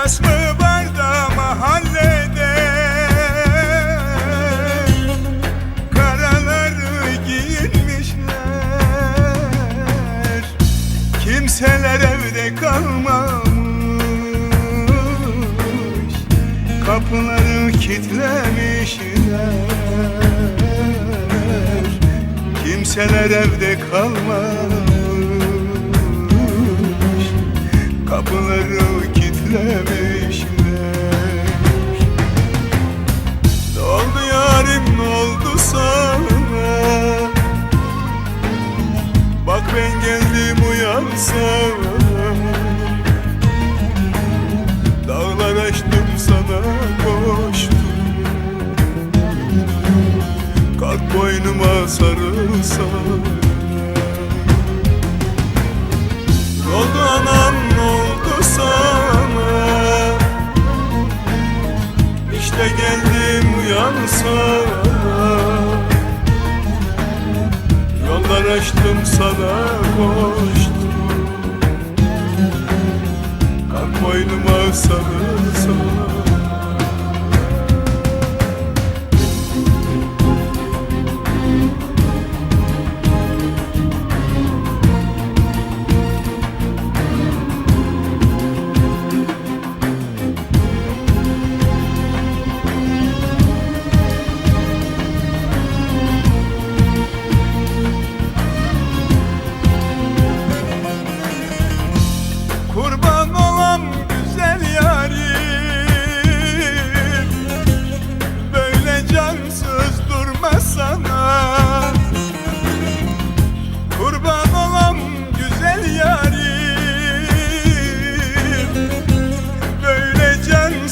Ayas mı var da mahallede Karaları giyinmişler. Kimseler evde kalmamış. Kapıları kitlemişler Kimseler evde kalmamış. Kapıları uyansana Dağlar açtım sana koştum. Kalk boynuma sarılsan Ne oldu anam oldu sana? İşte geldim uyansana. Yollar açtım sana koştum boynuma sarılsana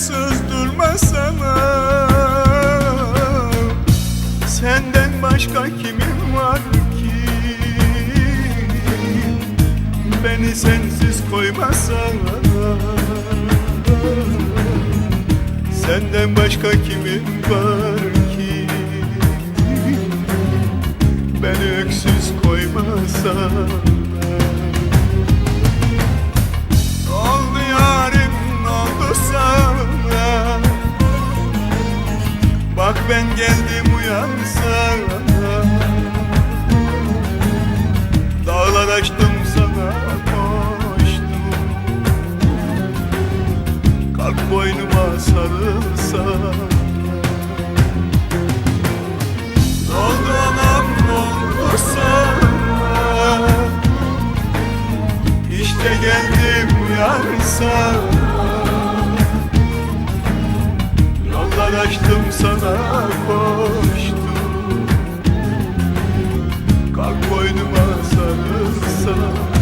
cansız durma sana Senden başka kimin var ki? Beni sensiz koymasana. Senden başka kimin var ki? Beni öksüz koymasana boynuma sarılsan Dolduramam doldursan İşte geldim yar sana Yollar açtım sana koştum. Kalk boynuma sarılsan